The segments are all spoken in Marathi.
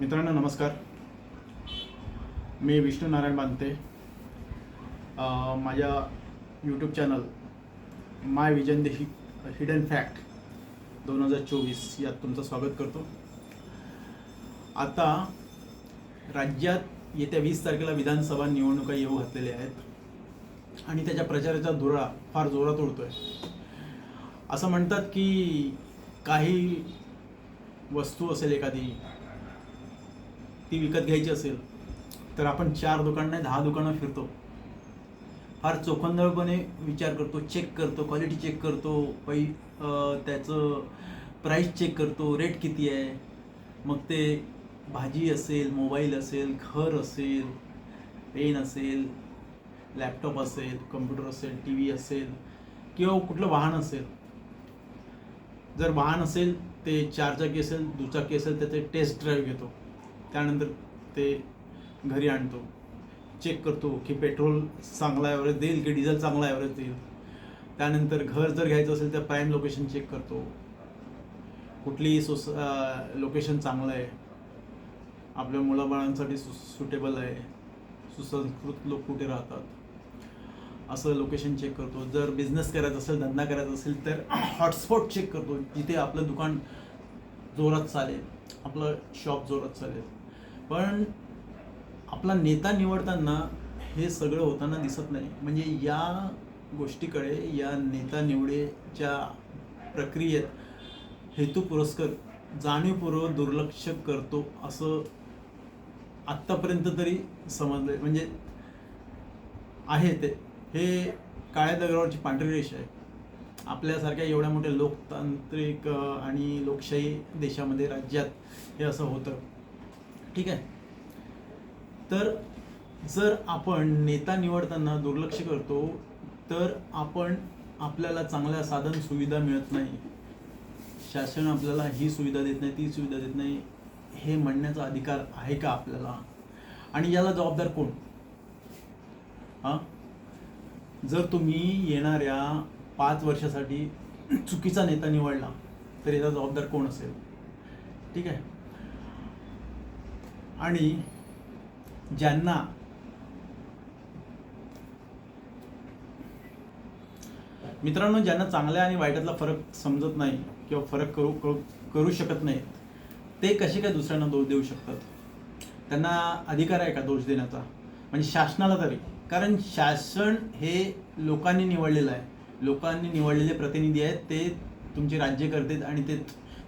मित्रांनो नमस्कार. मी विष्णू नारायण बांधते. माझ्या YouTube channel my vision the hi hidden fact दोन हजार चोवीस यात तुमचं स्वागत करतो. आता राज्यात येत्या वीस तारखेला विधानसभा निवडणुका येऊ घातलेल्या आहेत आणि त्याच्या प्रचाराचा धुरा फार जोरात उडतोय. असं म्हणतात की काही वस्तू असेल एखादी ती विकत घ्यायची असेल तर आपण चार दुकान नाही दहा दुकानं फिरतो. फार चोखंदळपणे विचार करतो चेक करतो क्वालिटी चेक करतो पै त्याचं प्राईस चेक करतो रेट किती आहे. मग ते भाजी असेल मोबाईल असेल घर असेल पेन असेल लॅपटॉप असेल कम्प्युटर असेल टी व्ही असेल किंवा कुठलं वाहन असेल. जर वाहन असेल ते चारचाकी असेल दुचाकी असेल त्याचे टेस्ट ड्राईव्ह घेतो. त्यानंतर ते घरी आणतो. चेक करतो की पेट्रोल चांगला ॲव्हरेज देईल की डिझेल चांगला ॲव्हरेज देईल. त्यानंतर घर जर घ्यायचं असेल तर प्राईम लोकेशन चेक करतो. कुठली सोस लोकेशन चांगलं आहे. आपल्या मुलाबाळांसाठी सु सुटेबल आहे. सुसंस्कृत लोक कुठे राहतात? असं लोकेशन चेक करतो. जर बिझनेस करायचा असेल धंदा करायचा असेल तर हॉटस्पॉट चेक करतो. जिथे आपलं दुकान जोरात चालेल आपलं शॉप जोरात चालेल. पण आपला नेता निवडताना हे सगळं होताना दिसत नाही. म्हणजे या गोष्टीकडे या नेता निवडेच्या प्रक्रियेत हेतू पुरस्कर जाणीवपूर्वक दुर्लक्ष करतो असं आत्तापर्यंत तरी समजलं म्हणजे आहे ते. हे काळ्या दगडावरची पांढरी रेषा आहे. आपल्यासारख्या एवढ्या मोठ्या लोकतांत्रिक आणि लोकशाही देशामध्ये राज्यात हे असं होतं. ठीक आहे? तर जर आपण नेता निवडताना दुर्लक्ष करतो तर आपण आपल्याला चांगल्या साधन सुविधा मिळत नाही. शासन आपल्याला ही सुविधा देत नाही ती सुविधा देत नाही हे म्हणण्याचा अधिकार आहे का आपल्याला? आणि याला जबाबदार कोण? हां? जर तुम्ही येणाऱ्या पाच वर्षासाठी चुकीचा नेता निवडला तर याचा जबाबदार कोण असेल? ठीक आहे? आणि ज्यांना मित्रांनो ज्यांना चांगल्या आणि वाईटातला फरक समजत नाही किंवा फरक करू करू करू शकत नाही ते कसे काय दुसऱ्यांना दोष देऊ शकतात? त्यांना अधिकार आहे का दोष देण्याचा? म्हणजे शासनाला तरी. कारण शासन हे लोकांनी निवडलेलं आहे. लोकांनी निवडलेले प्रतिनिधी आहेत ते तुमचे राज्यकर्ते आहेत आणि ते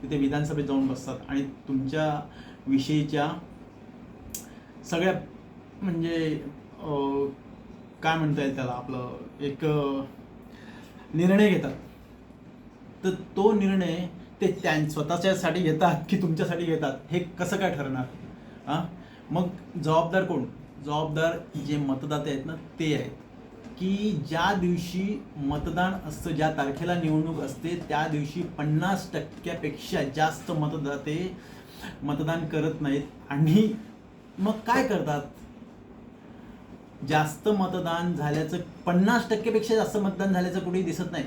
तिथे विधानसभेत जाऊन बसतात. आणि तुमच्या विषयीच्या सगळ्या म्हणजे काय म्हणता येईल त्याला आपलं एक निर्णय घेतात. तर तो निर्णय ते त्या स्वतःच्यासाठी घेतात की तुमच्यासाठी घेतात हे कसं काय ठरणार? हां मग जबाबदार कोण? जबाबदार जे मतदाते आहेत ना ते आहेत. की ज्या दिवशी मतदान असतं ज्या तारखेला निवडणूक असते त्या दिवशी पन्नास टक्क्यापेक्षा जास्त मतदाते मतदान करत नाहीत. आणि मग काय करतात? जास्त मतदान झाल्याचं पन्नास टक्केपेक्षा जास्त मतदान झाल्याचं कुठेही दिसत नाही.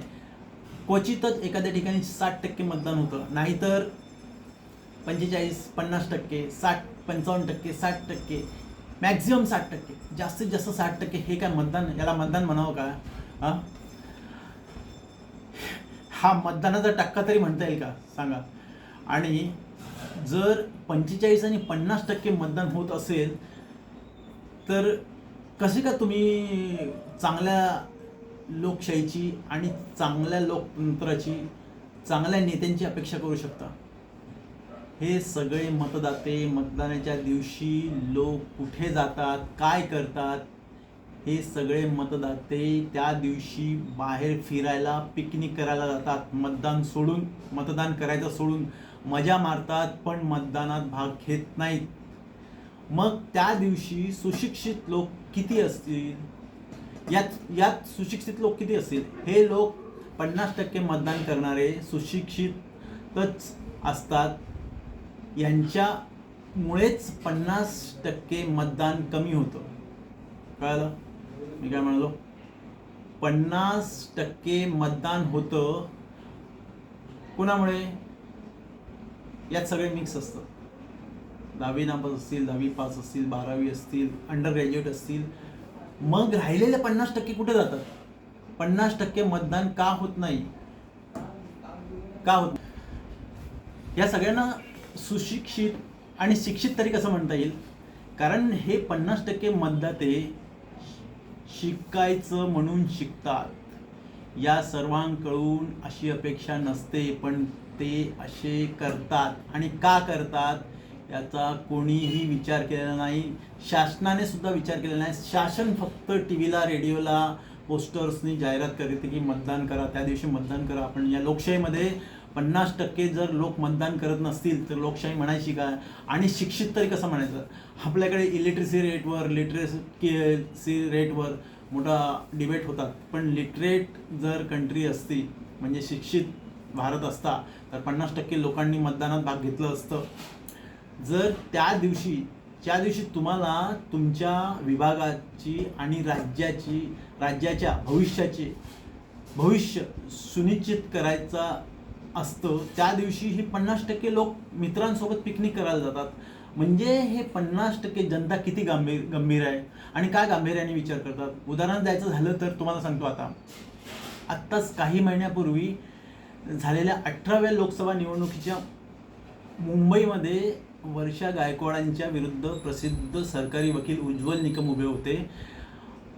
क्वचितच एखाद्या ठिकाणी साठ टक्के मतदान होतं. नाहीतर पंचेचाळीस पन्नास टक्के साठ पंचावन्न टक्के साठ टक्के मॅक्झिमम साठ टक्के जास्तीत जास्त साठ टक्के हे काय मतदान याला मतदान म्हणावं का? हा? मतदानाचा टक्का तरी म्हणता येईल का? सांगा. आणि जर पंचेचाळीस आणि पन्नास टक्के मतदान होत असेल तर कसे का तुम्ही चांगल्या लोकशाहीची आणि चांगल्या लोकतंत्राची चांगल्या नेत्यांची अपेक्षा करू शकता? हे सगळे मतदाते मतदानाच्या दिवशी लोक कुठे जातात काय करतात हे सगळे मतदाते त्या दिवशी बाहेर फिरायला पिकनिक करायला जातात मतदान सोडून मतदान करायचं सोडून. मजा मारतात पण मतदानात भाग घेत नाहीत. मग त्या दिवशी सुशिक्षित लोक किती असतील? यात यात सुशिक्षित लोक किती असतील? हे लोक पन्नास टक्के मतदान करणारे सुशिक्षितच असतात. यांच्यामुळेच पन्नास टक्के मतदान कमी होतं. कळालं? मी काय म्हणालो? पन्नास टक्के मतदान होतं कुणामुळे? यात सगळे मिक्स असतं. दहावी नापास असतील दहावी पास असतील बारावी असतील अंडर ग्रॅज्युएट असतील मग राहिलेले पन्नास टक्के कुठे जातात? पन्नास टक्के मतदान का होत नाही? का होत या सगळ्यांना सुशिक्षित आणि शिक्षित तरी कसं म्हणता येईल? कारण हे पन्नास टक्के मतदाते शिकायचं म्हणून शिकतात. या सर्वांकडून अशी अपेक्षा नसते पण ते असे करतात आणि का करतात याचा कोणीही विचार केलेला नाही. शासनाने सुद्धा विचार केलेला नाही. शासन फक्त टी व्हीला रेडिओला पोस्टर्सनी जाहिरात करते की मतदान करा त्या दिवशी मतदान करा. आपण या लोकशाहीमध्ये पन्नास टक्के जर लोक मतदान करत नसतील तर लोकशाही म्हणायची काय? आणि शिक्षित तरी कसं म्हणायचं? आपल्याकडे इलेक्ट्रिसिटी रेटवर लिटरेसी रेटवर मोठा डिबेट होतात. पण लिटरेट जर कंट्री असती म्हणजे शिक्षित भारत असता तर पन्नास टक्के लोकांनी मतदानात भाग घेतलं असतं. जर त्या दिवशी त्या दिवशी तुम्हाला तुमच्या विभागाची आणि राज्याची राज्याच्या भविष्याची भविष्य सुनिश्चित करायचा असतं त्या दिवशी ही पन्नास टक्के लोक मित्रांसोबत पिकनिक करायला जातात. म्हणजे हे पन्नास टक्के जनता किती गंभीर गंभीर आहे? आणि काय गांभीर्याने विचार करतात? उदाहरण द्यायचं झालं तर तुम्हाला सांगतो आता. आत्ताच काही महिन्यापूर्वी झालेल्या अठराव्या लोकसभा निवडणुकीच्या मुंबईमध्ये वर्षा गायकवाडांच्या विरुद्ध प्रसिद्ध सरकारी वकील उज्ज्वल निकम उभे होते.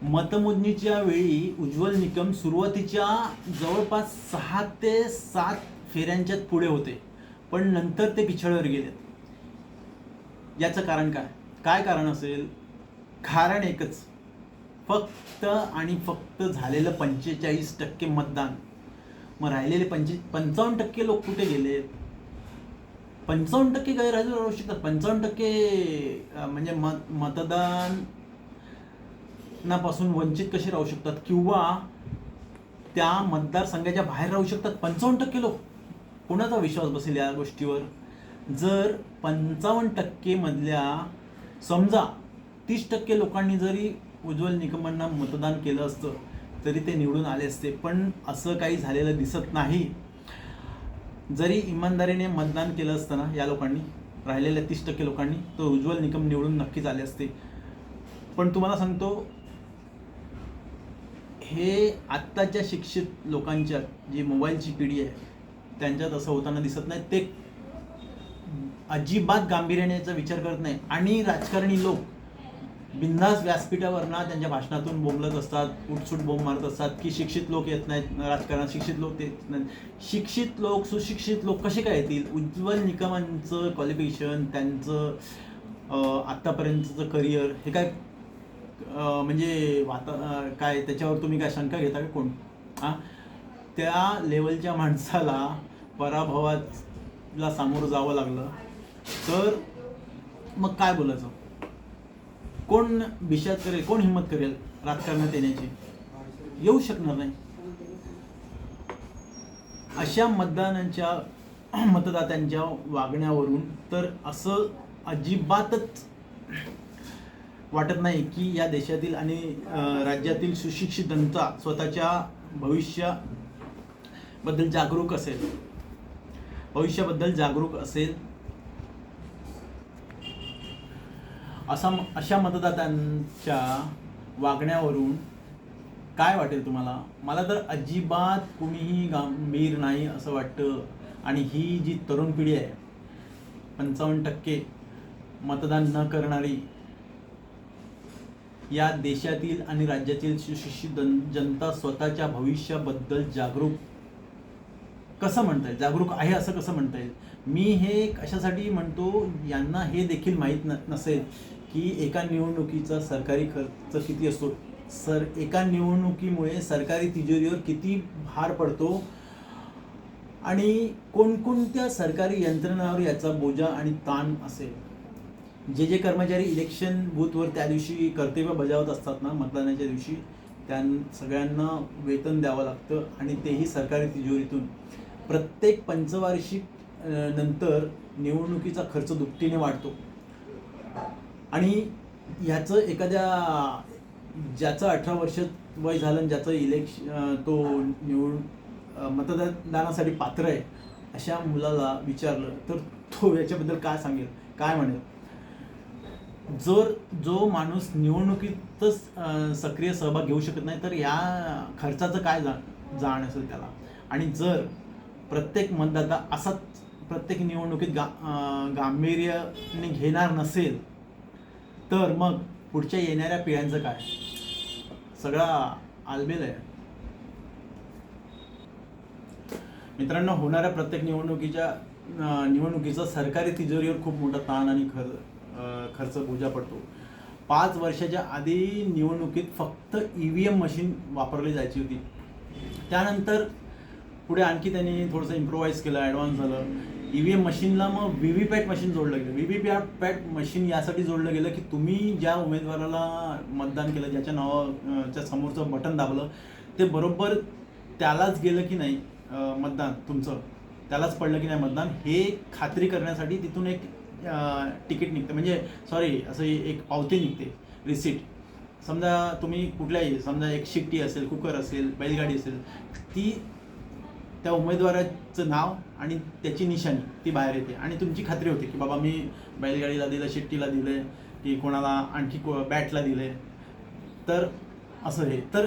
मतमोजणीच्या वेळी उज्ज्वल निकम सुरुवातीच्या जवळपास सहा ते सात फेऱ्यांच्यात पुढे होते पण नंतर ते पिछळवर गेलेत याचं कारण काय? काय कारण असेल? कारण एकच. फक्त आणि फक्त झालेलं पंचेचाळीस टक्के मतदान. मग राहिलेले पंचे पंचावन्न टक्के लोक कुठे गेले? पंचावन्न टक्के गैरहजर राहू शकतात. पंचावन्न टक्के म्हणजे मत मतदानापासून वंचित कसे राहू शकतात? किंवा त्या मतदारसंघाच्या बाहेर राहू शकतात? पंचावन्न टक्के लोक. कोणाचा विश्वास बसेल या गोष्टीवर? जर पंचावन्न टक्के मधल्या समजा तीस टक्के लोकांनी जरी उज्ज्वल निकमांना मतदान केलं असतं तरी ते निवडून आले असते पण असं काही झालेलं दिसत नाही. जरी इमानदारीने मतदान केलं असतं ना या लोकांनी राहिलेल्या तीस टक्के लोकांनी तो उज्ज्वल निकम निवडून नक्कीच आले असते. पण तुम्हाला सांगतो हे आत्ताच्या शिक्षित लोकांच्या जी मोबाईलची पिढी आहे त्यांच्यात असं होताना दिसत नाही. ते अजिबात गांभीर्याने याचा विचार करत नाही. आणि राजकारणी लोक बिंदास व्यासपीठावर ना त्यांच्या भाषणातून बोंबलत असतात उठसूट बोंब मारत असतात की शिक्षित लोक येत नाहीत राजकारणात शिक्षित लोक येत नाहीत. शिक्षित लोक सुशिक्षित लोक कसे काय येतील? उज्ज्वल निकमांचं क्वालिफिकेशन त्यांचं आत्तापर्यंतचं करिअर हे काय म्हणजे वाता काय त्याच्यावर तुम्ही काय शंका घेता का कोण? हां त्या लेवलच्या माणसाला पराभवाला सामोरं जावं लागलं. तर मग काय बोलायचं? कोण विषयात करेल कोण हिंमत करेल राजकारणात येण्याची? येऊ शकणार नाही. अशा मतदानांच्या मतदात्यांच्या वागण्यावरून तर असं अजिबातच वाटत नाही की या देशातील आणि राज्यातील सुशिक्षित जनता स्वतःच्या भविष्याबद्दल जागरूक असेल. भविष्याबद्दल जागरूक असेल. असा अशा मतदात्यांच्या वागण्यावरून काय वाटेल तुम्हाला? मला तर अजिबात कुणीही गंभीर नाही असं वाटतं. आणि ही जी तरुण पिढी आहे पंचावन्न टक्के मतदान न करणारी या देशातील आणि राज्यातील सुशिक्षित जन- जनता स्वतःच्या भविष्याबद्दल जागरूक कसं म्हणता येईल जागरूक आहे असं कसं म्हणता येईल मी हे कशासाठी म्हणतो यांना हे देखील माहीत न नसेल की एका निवडणुकीचा सरकारी खर्च किती असतो? सर एका निवडणुकीमुळे सरकारी तिजोरीवर किती भार पडतो? आणि कोणकोणत्या सरकारी यंत्रणावर याचा बोजा आणि ताण असेल? जे जे कर्मचारी इलेक्शन बूथवर त्या दिवशी कर्तव्य बजावत असतात ना मतदानाच्या दिवशी त्या सगळ्यांना वेतन द्यावं लागतं आणि तेही सरकारी तिजोरीतून. प्रत्येक पंचवार्षिक नंतर निवडणुकीचा खर्च दुपटीने वाढतो. आणि ह्याचं एखाद्या ज्याचं अठरा वर्ष वय झालं आणि ज्याचं इलेक्श तो निवड मतदानासाठी पात्र आहे अशा मुलाला विचारलं तर तो याच्याबद्दल काय सांगेल? काय म्हणेल? जर जो माणूस निवडणुकीतच सक्रिय सहभाग घेऊ शकत नाही तर या खर्चाचं काय जा जाण असेल त्याला? आणि जर प्रत्येक मतदाता असाच प्रत्येक निवडणुकीत गा गांभीर्याने घेणार नसेल तर मग पुढच्या येणाऱ्या पिढ्यांचं काय? सगळा आलबेल आहे. मित्रांनो होणाऱ्या प्रत्येक निवडणुकीच्या निवडणुकीचा सरकारी तिजोरीवर खूप मोठा ताण आणि खर खर्च बोजा पडतो. पाच वर्षाच्या आधी निवडणुकीत फक्त ई व्ही एम मशीन वापरली जायची होती. त्यानंतर पुढे आणखी त्यांनी थोडंसं इम्प्रोव्हाइज केलं ॲडव्हान्स झालं. ई व्ही मशीनला मग व्हीव्हीपॅट मशीन जोडलं गेलं. व्हीव्हीपॅट पॅट मशीन यासाठी जोडलं गेलं की तुम्ही ज्या उमेदवाराला मतदान केलं ज्याच्या नावाच्या समोरचं बटन दाबलं ते बरोबर त्यालाच गेलं की नाही मतदान तुमचं? त्यालाच पडलं की नाही मतदान? हे खात्री करण्यासाठी तिथून एक तिकीट निघतं. म्हणजे सॉरी असं एक पावती निघते रिसिट समजा तुम्ही कुठल्याही समजा एक शिट्टी असेल कुकर असेल बैलगाडी असेल ती त्या उमेदवाराचं नाव आणि त्याची निशाणी ती बाहेर येते. आणि तुमची खात्री होते की बाबा मी बैलगाडीला दिलं शिट्टीला आहे की कोणाला आणखी को बॅटला दिले तर असं हे. तर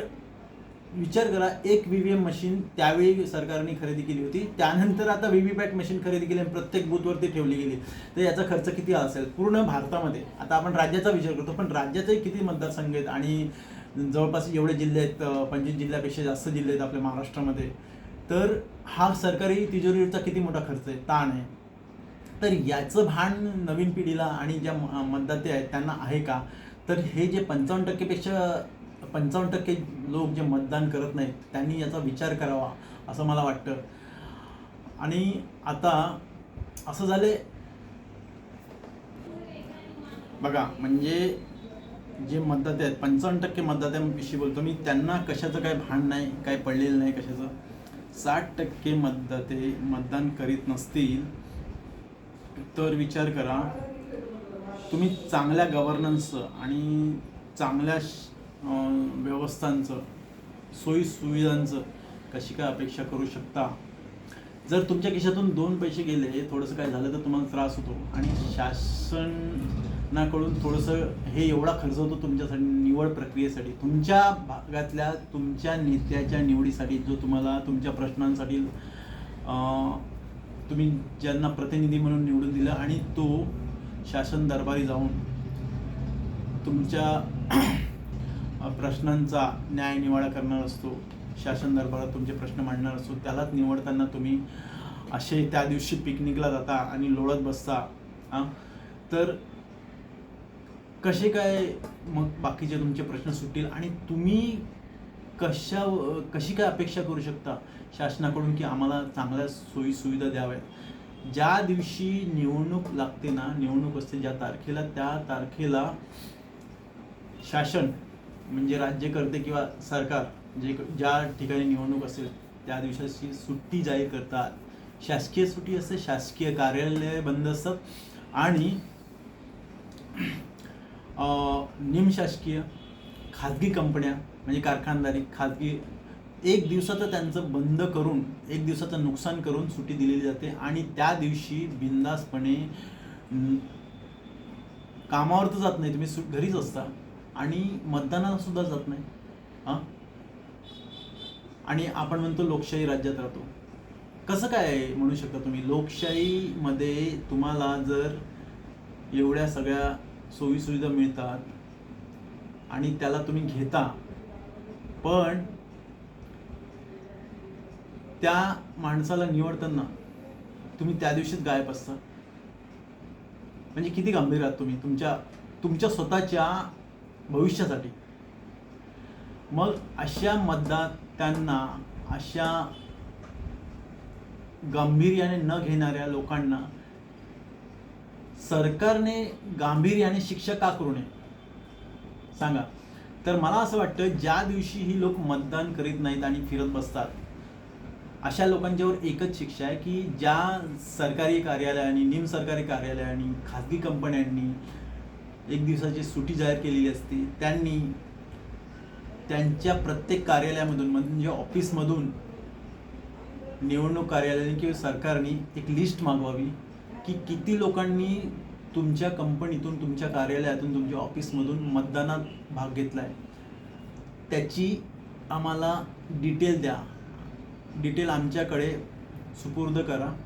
विचार करा एक व्ही व्ही एम मशीन त्यावेळी सरकारने खरेदी केली होती. त्यानंतर आता व्ही व्ही पॅट मशीन खरेदी केली आणि प्रत्येक बूथवरती ठेवली गेली. तर याचा खर्च किती असेल? पूर्ण भारतामध्ये. आता आपण राज्याचा विचार करतो पण राज्याचे किती मतदारसंघ आहेत? आणि जवळपास एवढे जिल्हे आहेत पंचवीस जिल्ह्यापेक्षा जास्त जिल्हे आहेत आपल्या महाराष्ट्रामध्ये. तर हा सरकारी तिजोरीचा किती मोठा खर्च आहे? ताण आहे. तर याचं भान नवीन पिढीला आणि ज्या मतदाते आहेत त्यांना आहे का? तर हे जे पंचावन्न टक्केपेक्षा पंचावन्न टक्के लोक जे मतदान करत नाहीत त्यांनी याचा विचार करावा असं मला वाटतं. आणि आता असं झालंय बघा म्हणजे जे मतदाते आहेत पंचावन्न टक्के मतदात्यांविषयी बोलतो मी त्यांना कशाचं काय भान नाही काय पडलेलं नाही कशाचं? साठ टक्के मतदाते मतदान करीत नसतील तर विचार करा. तुम्ही चांगल्या गव्हर्नन्सचं आणि चांगल्या श- व्यवस्थांचं सोयी सुविधांचं कशी काय अपेक्षा करू शकता? जर तुमच्या खिशातून दोन पैसे गेले थोडंसं काय झालं तर तुम्हाला त्रास होतो. आणि शासन शासनाकडून थोडंसं हे एवढा खर्च होतो तुमच्यासाठी निवड प्रक्रियेसाठी. तुमच्या भागातल्या तुमच्या नेत्याच्या निवडीसाठी जो तुम्हाला तुमच्या प्रश्नांसाठी तुम्ही ज्यांना प्रतिनिधी म्हणून निवडून दिलं आणि तो शासन दरबारी जाऊन तुमच्या प्रश्नांचा न्याय निवाडा करणार असतो शासन दरबारात तुमचे प्रश्न मांडणार असतो त्यालाच निवडताना तुम्ही असे त्या दिवशी पिकनिकला जाता आणि लोळत बसता हां. तर कसे काय मग बाकीचे तुमचे प्रश्न सुटतील आणि तुम्ही कशा कशी काय अपेक्षा करू शकता शासनाकडून की आम्हाला चांगल्या सोयी सुविधा द्याव्यात? ज्या दिवशी निवडणूक लागते ना निवडणूक असते ज्या तारखेला त्या तारखेला शासन म्हणजे राज्यकर्ते किंवा सरकार जे ज्या ठिकाणी निवडणूक असेल त्या दिवसाची सुट्टी जाहीर करतात. शासकीय सुट्टी असते शासकीय कार्यालय बंद असतात आणि निमशासकीय खाजगी कंपन्या म्हणजे कारखानदारी खाजगी एक दिवसाचं त्यांचं बंद करून एक दिवसाचं नुकसान करून सुट्टी दिलेली जाते आणि त्या दिवशी बिंदासपणे कामावर तर जात नाही तुम्ही सु घरीच असता आणि मतदानाला सुद्धा जात नाही हां? आणि आपण म्हणतो लोकशाही राज्यात राहतो. कसं काय म्हणू शकता तुम्ही? लोकशाहीमध्ये तुम्हाला जर एवढ्या सगळ्या सोयीसुविधा मिळतात आणि त्याला तुम्ही घेता. पण त्या माणसाला निवडताना तुम्ही त्या दिवशीच गायब असता. म्हणजे किती गंभीर आहात तुम्ही? तुमच्या तुमच्या स्वतःच्या भविष्यासाठी. मग अशा मतदात्यांना अशा गांभीर्याने न घेणाऱ्या लोकांना सरकारने गांभीर्याने शिक्षा का करू नये? सांगा. तर मला असं वाटतं ज्या दिवशी ही लोक मतदान करीत नाहीत आणि फिरत बसतात अशा लोकांच्यावर एकच शिक्षा आहे की ज्या सरकारी कार्यालयांनी निमसरकारी कार्यालयांनी खाजगी कंपन्यांनी एक दिवसाची सुट्टी जाहीर केलेली असते त्यांनी त्यांच्या प्रत्येक कार्यालयामधून म्हणजे ऑफिसमधून निवडणूक कार्यालयाने किंवा सरकारने एक लिस्ट मागवावी. की किती लोकांनी तुमच्या कंपनीतून तुमच्या कार्यालयातून तुमच्या ऑफिसमधून मतदानात भाग घेतला आहे त्याची आम्हाला डिटेल द्या. डिटेल आमच्याकडे सुपूर्द करा.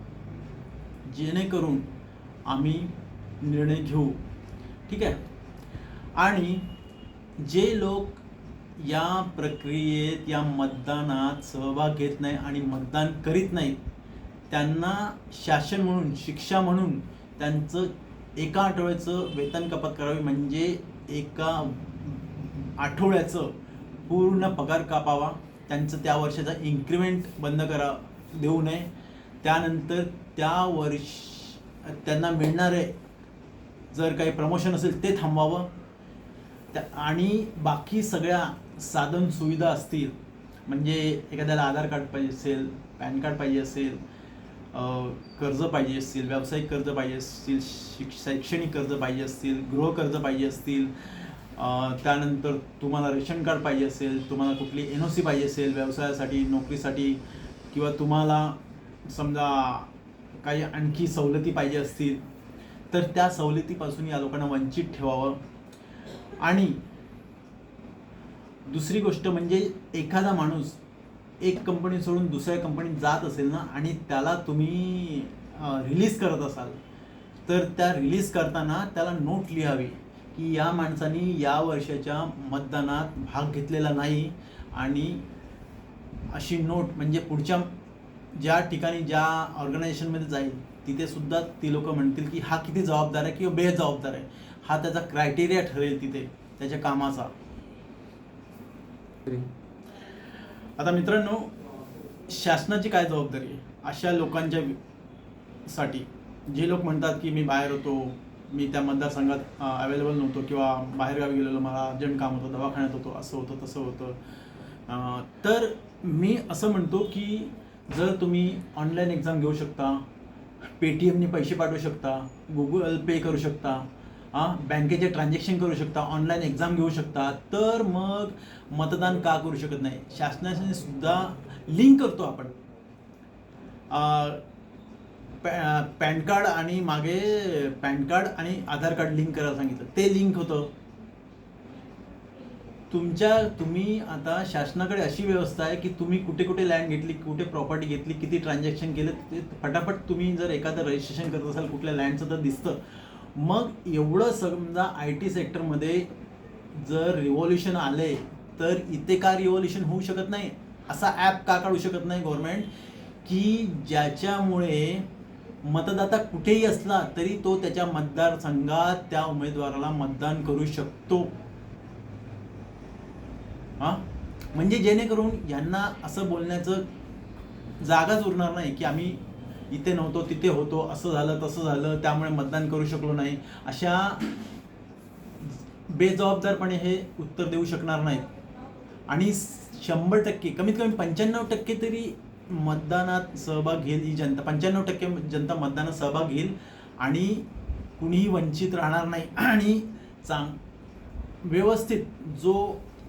जेणेकरून आम्ही निर्णय घेऊ. ठीक आहे? आणि जे लोक या प्रक्रियेत या मतदानात सहभाग घेत नाही आणि मतदान करीत नाहीत त्यांना शासन म्हणून शिक्षा म्हणून त्यांचं एका आठवड्याचं वेतन कपात करावी म्हणजे एका आठवड्याचं पूर्ण पगार कापावा त्यांचं त्या वर्षाचा इन्क्रिमेंट बंद करा देऊ नये. त्यानंतर त्या वर्ष त्यांना मिळणारे जर काही प्रमोशन असेल ते थांबवावं. त्या आणि बाकी सगळ्या साधन सुविधा असतील म्हणजे एखाद्याला आधार कार्ड पाहिजे असेल पॅन कार्ड पाहिजे असेल कर्ज पाहिजे असतील व्यावसायिक कर्ज पाहिजे असतील शिक शैक्षणिक कर्ज पाहिजे असतील गृहकर्ज पाहिजे असतील त्यानंतर तुम्हाला रेशन कार्ड पाहिजे असेल तुम्हाला कुठली एन ओ सी पाहिजे असेल व्यवसायासाठी नोकरीसाठी किंवा तुम्हाला समजा काही आणखी सवलती पाहिजे असतील तर त्या सवलतीपासून या लोकांना वंचित ठेवावं. आणि दुसरी गोष्ट म्हणजे एखादा माणूस एक कंपनी सोडून दुसऱ्या कंपनीत जात असेल ना आणि त्याला तुम्ही रिलीज करत असाल तर त्या रिलीज करताना त्याला नोट लिहावी की या माणसाने या वर्षाच्या मतदानात भाग घेतलेला नाही आणि अशी नोट म्हणजे पुढच्या ज्या ठिकाणी ज्या ऑर्गनायझेशनमध्ये जाईल तिथे सुद्धा ती लोक म्हणतील की हा किती जबाबदार आहे किंवा बेजबाबदार आहे. हा त्याचा क्रायटेरिया ठरेल तिथे त्याच्या कामाचा. आता मित्रांनो शासनाची काय जबाबदारी आहे? अशा लोकांच्या साठी. जे लोक म्हणतात की मी बाहेर होतो मी त्या मतदारसंघात अवेलेबल नव्हतो किंवा बाहेरगावी गेलेलो मला अर्जंट काम होतं दवाखान्यात होतो असं होतं तसं होतं. तर मी असं म्हणतो की जर तुम्ही ऑनलाईन एक्झाम घेऊ शकता पेटीएमने पैसे पाठवू शकता गुगल पे करू शकता बँकेचे ट्रान्झॅक्शन करू शकता ऑनलाईन एक्झाम घेऊ शकता तर मग मतदान का करू शकत नाही? शासनाने सुद्धा लिंक करतो आपण. पॅ पॅन कार्ड आणि मागे पॅन कार्ड आणि आधार कार्ड लिंक करायला सांगितलं. ते लिंक होतं. तुमच्या तुम्ही आता शासनाकडे अशी व्यवस्था आहे की तुम्ही कुठे कुठे लँड घेतली कुठे प्रॉपर्टी घेतली किती ट्रान्झॅक्शन केलं ते फटाफट तुम्ही जर एखादं रजिस्ट्रेशन करत असाल कुठल्या लँडचं तर दिसतं. मग एवढं समजा आय टी सेक्टरमध्ये जर रिव्हॉल्युशन आले तर इथे का रिव्हॉल्युशन होऊ शकत नाही? असा ॲप का काढू शकत नाही गव्हर्नमेंट की ज्याच्यामुळे मतदाता कुठेही असला तरी तो त्याच्या मतदारसंघात त्या उमेदवाराला मतदान करू शकतो. हा? म्हणजे जेणेकरून यांना असं बोलण्याचं जागाच उरणार नाही की आम्ही इथे नव्हतो तिथे होतो असं झालं तसं झालं त्यामुळे मतदान करू शकलो नाही. अशा बेजबाबदारपणे हे उत्तर देऊ शकणार नाहीत. आणि शंभर टक्के कमीत कमी पंच्याण्णव टक्के तरी मतदानात सहभाग घेईल ही जनता. पंच्याण्णव टक्के जनता मतदानात सहभाग घेईल आणि कुणीही वंचित राहणार नाही. आणि चांग व्यवस्थित जो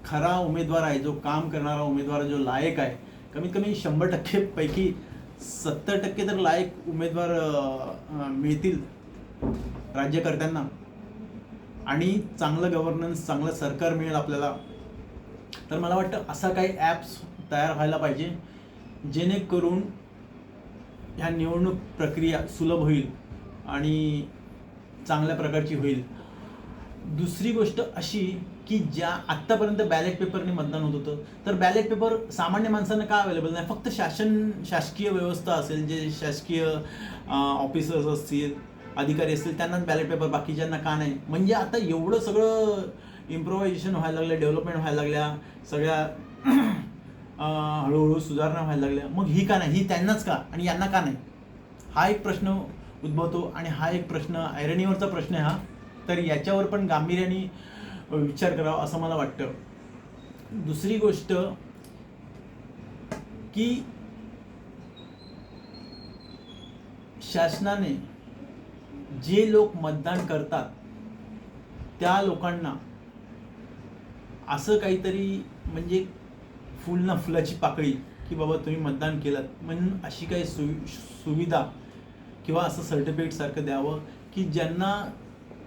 खरा उमेदवार आहे जो काम करणारा उमेदवार जो लायक आहे कमीत कमी शंभर टक्के पैकी सत्तर टक्के तर लायक उमेदवार मिळतील राज्यकर्त्यांना. आणि चांगलं गव्हर्नन्स चांगलं सरकार मिळेल आपल्याला. तर मला वाटतं असा काही ॲप्स तयार व्हायला पाहिजे जेणेकरून ह्या निवडणूक प्रक्रिया सुलभ होईल आणि चांगल्या प्रकारची होईल. दुसरी गोष्ट अशी की ज्या आत्तापर्यंत बॅलेट पेपरने मतदान होत होतं तर बॅलेट पेपर सामान्य माणसांना का अवेलेबल नाही? फक्त शासन शासकीय व्यवस्था असेल जे शासकीय ऑफिसर्स असतील अधिकारी असतील त्यांनाच बॅलेट पेपर बाकीच्यांना का नाही? म्हणजे आता एवढं सगळं इम्प्रोव्हायझेशन व्हायला लागलं डेव्हलपमेंट व्हायला लागल्या सगळ्या हळूहळू सुधारणा व्हायला लागल्या. मग ही का नाही? ही त्यांनाच का? आणि यांना का नाही? हा एक प्रश्न उद्भवतो आणि हा एक प्रश्न ऐरणीवरचा प्रश्न आहे हा. तर याच्यावर पण गांभीर्याने विचार करावा असं मला वाटतं. दुसरी गोष्ट की शासनाने जे लोक मतदान करतात त्या लोकांना असं काहीतरी म्हणजे फुल ना फुलाची पाकळी की बाबा तुम्ही मतदान केलं म्हणून अशी काही सु सुविधा किंवा असं सर्टिफिकेट सारखं द्यावं की ज्यांना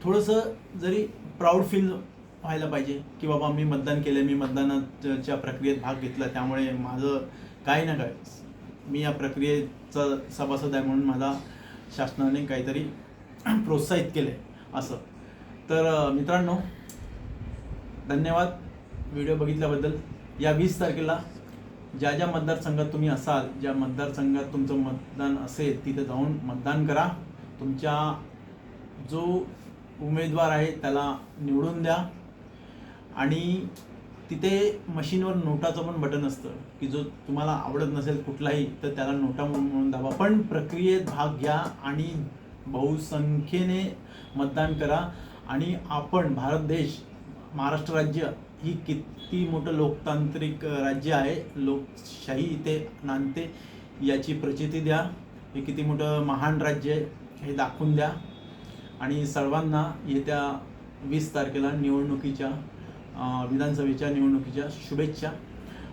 थोडंसं जरी प्राऊड फील व्हायला पाहिजे की बाबा मी मतदान केलं मी मतदानाच्या प्रक्रियेत भाग घेतला त्यामुळे माझं काय ना काय मी या प्रक्रियेचा सभासद आहे म्हणून मला शासनाने काहीतरी प्रोत्साहित केलं आहे असं. तर मित्रांनो धन्यवाद. व्हिडिओ बघितल्याबद्दल. या वीस तारखेला ज्या ज्या मतदारसंघात तुम्ही असाल ज्या मतदारसंघात तुमचं मतदान असेल तिथे जाऊन मतदान करा. तुमच्या जो उमेदवार आहे त्याला निवडून द्या. आणि तिथे मशीनवर नोटाचं पण बटन असतं की जो तुम्हाला आवडत नसेल कुठलाही तर त्याला नोटा म्हणून म्हणून दाबा. पण प्रक्रियेत भाग घ्या आणि बहुसंख्येने मतदान करा. आणि आपण भारत देश महाराष्ट्र राज्य ही किती मोठं लोकतांत्रिक राज्य आहे लोकशाही इथे नांदते याची प्रचिती द्या. हे किती मोठं महान राज्य आहे हे दाखवून द्या. आणि सर्वांना येत्या वीस तारखेला निवडणुकीच्या विधानसभेच्या निवडणुकीच्या शुभेच्छा.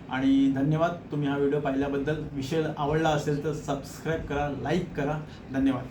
आणि धन्यवाद तुम्ही हा व्हिडिओ पाहिल्याबद्दल. विषय आवडला असेल तर सबस्क्राईब करा लाईक करा. धन्यवाद.